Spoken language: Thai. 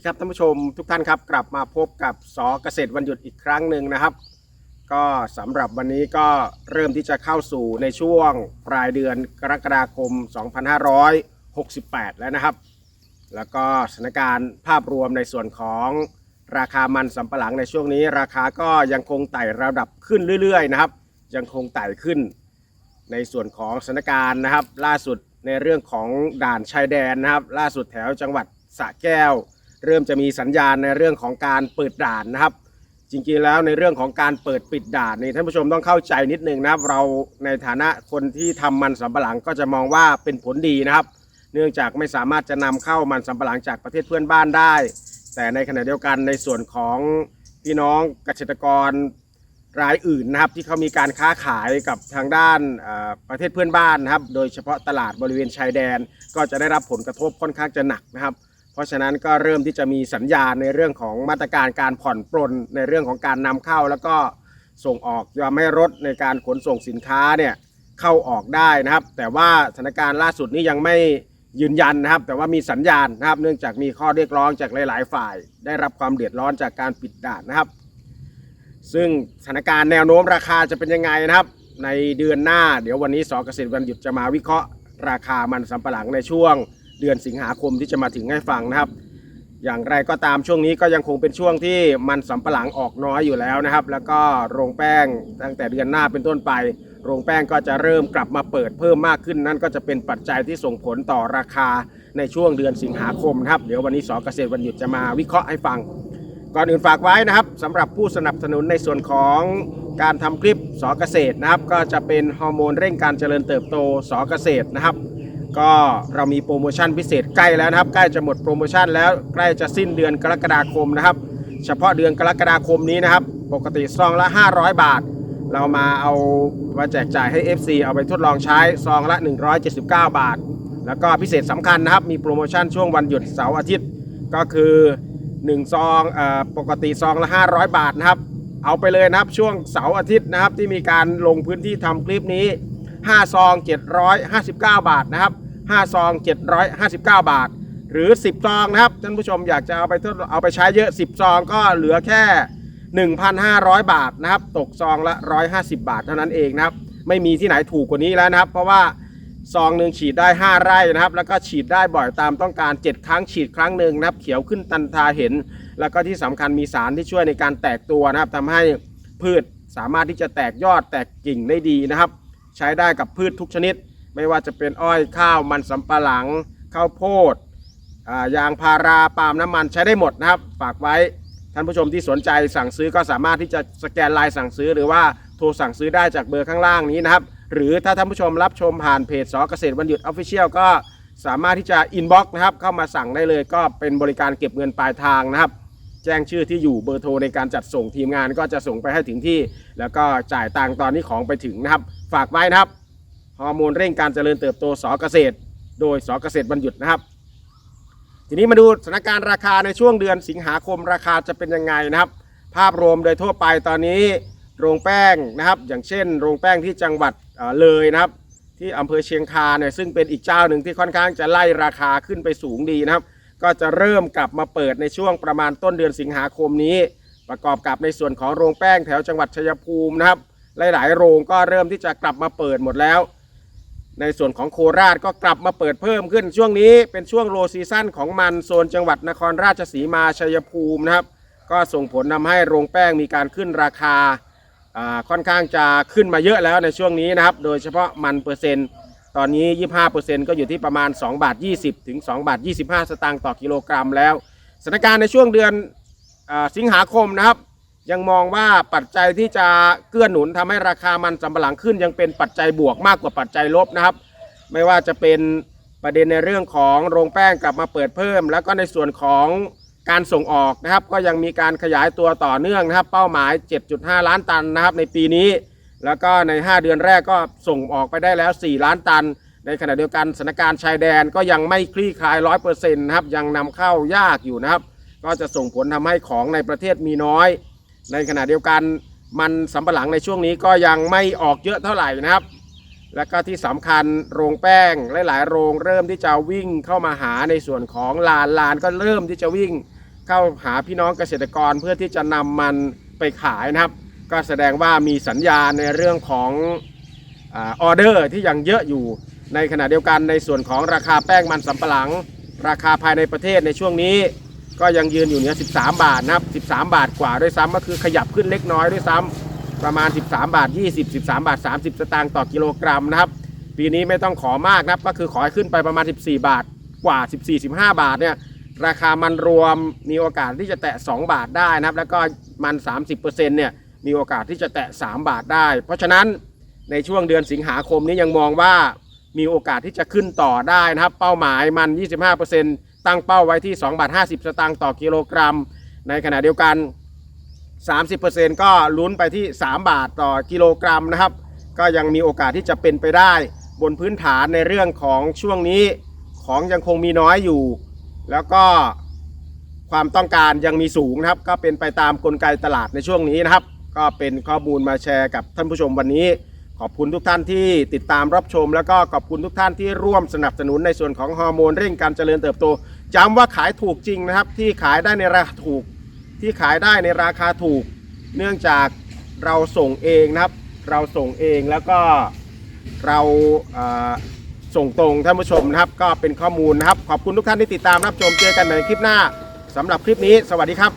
ดีครับท่านผู้ชมทุกท่านครับ กลับมาพบกับสอเกษตรวันหยุดอีกครั้งหนึ่งนะครับ ก็สำหรับวันนี้ก็เริ่มที่จะเข้าสู่ในช่วงปลายเดือนกรกฎาคม 2568 แล้วนะครับ แล้วก็สถานการณ์ภาพรวมในส่วนของราคามันสำปะหลังในช่วงนี้ ราคาก็ยังคงไต่ระดับขึ้นเรื่อยๆนะครับ ยังคงไต่ขึ้น ในส่วนของสถานการณ์นะครับ ล่าสุดในเรื่องของด่านชายแดนนะครับ ล่าสุดแถวจังหวัดสระแก้ว เริ่มจะมีสัญญาณในเรื่องของการเปิดด่านนะครับ จริงๆแล้วในเรื่องของการเปิดปิดด่านนี่ท่านผู้ชมต้องเข้าใจนิดนึงนะครับเราในฐานะคนที่ทำมันสำปะหลังก็จะมองว่าเป็นผลดีนะครับ เนื่องจากไม่สามารถจะนำเข้ามันสำปะหลังจากประเทศเพื่อนบ้านได้ แต่ในขณะเดียวกันในส่วนของพี่น้องเกษตรกรรายอื่นนะครับที่เขามีการค้าขายกับทางด้านประเทศเพื่อนบ้านนะครับ โดยเฉพาะตลาดบริเวณชายแดน ก็จะได้รับผลกระทบค่อนข้างจะหนักนะครับ เพราะฉะนั้นก็เริ่มที่จะมีสัญญาณในเรื่องของมาตรการการผ่อนปลนในเรื่องของการนำเข้า แล้วก็ส่งออกยอมให้รถในการขนส่งสินค้าเนี่ยเข้าออกได้นะครับ แต่ว่าสถานการณ์ล่าสุดนี้ยังไม่ยืนยันนะครับ แต่ว่ามีสัญญาณนะครับ เนื่องจากมีข้อเรียกร้องจากหลาย ๆ ฝ่าย ได้รับความเดือดร้อนจากการปิดด่านนะครับ ซึ่งสถานการณ์แนวโน้มราคาจะเป็นยังไงนะครับ ในเดือนหน้า เดี๋ยววันนี้สเกษตรวันหยุดจะมาวิเคราะห์ราคามันสำปะหลังในช่วง เดือนสิงหาคมที่จะมาถึงให้ฟังนะครับ อย่างไรก็ตามช่วงนี้ก็ยังคงเป็นช่วงที่มันสำปะหลังออกน้อยอยู่แล้วนะครับ แล้วก็โรงแป้งตั้งแต่เดือนหน้าเป็นต้นไป โรงแป้งก็จะเริ่มกลับมาเปิดเพิ่มมากขึ้นนั่นก็จะเป็นปัจจัยที่ส่งผลต่อราคาในช่วงเดือนสิงหาคมนะครับ เดี๋ยววันนี้สเกษตรวันหยุดจะมาวิเคราะห์ให้ฟังก่อนอื่นฝากไว้นะครับสำหรับผู้สนับสนุนในส่วนของการทำคลิปสอเกษตรนะครับ ก็จะเป็นฮอร์โมนเร่งการเจริญเติบโตสอเกษตรนะครับ ก็เรามีโปรโมชั่นพิเศษใกล้แล้วนะครับ ใกล้จะหมดโปรโมชั่นแล้วใกล้จะสิ้นเดือนกรกฎาคมนะครับ เฉพาะเดือนกรกฎาคมนี้นะครับ ปกติซองละ 500 บาท เรามาเอามาแจกจ่ายให้ FC เอาไปทดลองใช้ซองละ 179 บาท แล้วก็พิเศษสำคัญนะครับ มีโปรโมชั่นช่วงวันหยุดเสาร์อาทิตย์ก็คือ1ซองเออปกติซองละ 500 บาทนะครับ เอาไปเลยนะครับช่วงเสาร์อาทิตย์นะครับที่มีการลงพื้นที่ทำคลิปนี้ 5 ซอง 759 บาทนะครับ 5 ซอง 759 บาท หรือ 10 ซองนะครับท่านผู้ชมอยากจะเอาไปทดเอาไปใช้เยอะ 10 ซองก็เหลือแค่ 1,500 บาทนะครับ ตกซองละ 150 บาทเท่านั้นเองนะครับ ไม่มีที่ไหนถูกกว่านี้แล้วนะครับ เพราะว่าซองหนึ่งฉีดได้ 5 ไร่นะครับ แล้วก็ฉีดได้บ่อยตามต้องการ 7 ครั้งฉีดครั้งหนึ่งนะครับ เขียวขึ้นตันทาเห็น แล้วก็ที่สำคัญมีสารที่ช่วยในการแตกตัวนะครับทำให้พืชสามารถที่จะแตกยอดแตกกิ่งได้ดีนะครับ ใช้ได้กับพืชทุกชนิด ไม่ว่าจะเป็นอ้อยข้าวมันสำปะหลัง ข้าวโพดยางพาราปาล์มน้ำมันใช้ได้หมดนะครับ ฝากไว้ท่านผู้ชมที่สนใจสั่งซื้อก็สามารถที่จะสแกนไลน์สั่งซื้อ หรือว่าโทรสั่งซื้อได้จากเบอร์ข้างล่างนี้นะครับ หรือถ้าท่านผู้ชมรับชมผ่านเพจสอเกษตรวันหยุดออฟฟิเชียลก็สามารถที่จะอินบ็อกซ์นะครับเข้ามาสั่งได้เลยก็เป็นบริการเก็บเงินปลายทางนะครับ แจ้งชื่อที่อยู่เบอร์โทรในการจัดส่งทีมงานก็จะส่งไปให้ถึงที่ แล้วก็จ่ายตังค์ตอนนี้ของไปถึงนะครับ ฝากไว้นะครับ ฮอร์โมนเร่งการเจริญเติบโตสอเกษตร โดยสอเกษตรบรรยุทธ์นะครับ ทีนี้มาดูสถานการณ์ราคาในช่วงเดือนสิงหาคมราคาจะเป็นยังไงนะครับ ภาพรวมโดยทั่วไปตอนนี้โรงแป้งนะครับ อย่างเช่น โรงแป้งที่จังหวัดเเลยนะครับที่อำเภอเชียงคาเนี่ยซึ่งเป็นอีกเจ้าหนึ่งที่ค่อนข้างจะไล่ราคาขึ้นไปสูงดีนะครับ ก็จะเริ่มกลับมาเปิดในช่วงประมาณต้นเดือนสิงหาคมนี้ ประกอบกับในส่วนของโรงแป้งแถวจังหวัดชัยภูมินะครับ หลาย ๆ โรงก็เริ่มที่จะกลับมาเปิดหมดแล้ว ในส่วนของโคราชก็กลับมาเปิดเพิ่มขึ้นช่วงนี้เป็นช่วงโลซีซั่นของมันโซนจังหวัดนครราชสีมาชัยภูมินะครับ ก็ส่งผลทำให้โรงแป้งมีการขึ้นราคาค่อนข้างจะขึ้นมาเยอะแล้วในช่วงนี้นะครับ โดยเฉพาะมันเปอร์เซ็นต์ตอนนี้ 25%ก็อยู่ที่ประมาณ 2 บาท 20 ถึง 2 บาท 25 สตางค์ต่อกิโลกรัมแล้ว สถานการณ์ในช่วงเดือนอสิงหาคมนะครับ ยังมองว่าปัจจัยที่จะเกื้อหนุนทำให้ราคามันสำปะหลังขึ้น ยังเป็นปัจจัยบวกมากกว่าปัจจัยลบนะครับ ไม่ว่าจะเป็นประเด็นในเรื่องของโรงแป้งกลับมาเปิดเพิ่ม แล้วก็ในส่วนของการส่งออกนะครับ ก็ยังมีการขยายตัวต่อเนื่องนะครับ เป้าหมาย 7.5 ล้านตันนะครับ ในปีนี้ แล้วก็ใน 5 เดือนแรกก็ส่งออกไปได้แล้ว 4 ล้านตัน ในขณะเดียวกันสถานการณ์ชายแดนก็ยังไม่คลี่คลาย 100%นะครับยังนำเข้ายากอยู่นะครับ ก็จะส่งผลทำให้ของในประเทศมีน้อย ในขณะเดียวกันมันสำปะหลังในช่วงนี้ก็ยังไม่ออกเยอะเท่าไหร่นะครับ แล้วก็ที่สำคัญโรงแป้งหลายๆ โรงเริ่มที่จะวิ่งเข้ามาหาในส่วนของลานลานก็เริ่มที่จะวิ่งเข้าหาพี่น้องเกษตรกรเพื่อที่จะนำมันไปขายนะครับ ก็แสดงว่ามีสัญญาณในเรื่องของอออเดอร์ที่ยังเยอะอยู่ ในขณะเดียวกันในส่วนของราคาแป้งมันสำปะหลัง ราคาภายในประเทศในช่วงนี้ ก็ยังยืนอยู่เหนือ 13 บาทนะครับ 13 บาทกว่าด้วยซ้ำก็คือขยับขึ้นเล็กน้อยด้วยซ้ำประมาณ 13 บาท 20 13 บาท 30 สตางค์ต่อกิโลกรัมนะครับ ปีนี้ไม่ต้องขอมากนะครับ ก็คือขอให้ขึ้นไปประมาณ 14 บาทกว่า 14 15 บาทเนี่ยราคามันรวมมีโอกาสที่จะแตะ 2 บาทได้นะครับ แล้วก็มัน 30%เนี่ยมีโอกาสที่จะแตะ 3 บาทได้ เพราะฉะนั้นในช่วงเดือนสิงหาคมนี้ยังมองว่ามีโอกาสที่จะขึ้นต่อได้นะครับ เป้าหมายมัน 25% ตั้งเป้าไว้ที่2บาท50 สตางค์ต่อกิโลกรัม ในขณะเดียวกัน 30%ก็ลุ้นไปที่ 3 บาทต่อกิโลกรัมนะครับ ก็ยังมีโอกาสที่จะเป็นไปได้บนพื้นฐานในเรื่องของช่วงนี้ของยังคงมีน้อยอยู่ แล้วก็ความต้องการยังมีสูงนะครับ ก็เป็นไปตามกลไกตลาดในช่วงนี้นะครับ ก็เป็นข้อมูลมาแชร์กับท่านผู้ชมวันนี้ ขอบคุณทุกท่านที่ติดตามรับชม แล้วก็ขอบคุณทุกท่านที่ร่วมสนับสนุนในส่วนของฮอร์โมนเร่งการเจริญเติบโตย้ำว่าขายถูกจริงนะครับ ที่ขายได้ในราคาถูก ที่ขายได้ในราคาถูก เนื่องจากเราส่งเองนะครับ เราส่งเองแล้วก็เราส่งตรงท่านผู้ชมนะครับ ก็เป็นข้อมูลนะครับ ขอบคุณทุกท่านที่ติดตามรับชมเจอกันในคลิปหน้าสำหรับคลิปนี้ สวัสดีครับ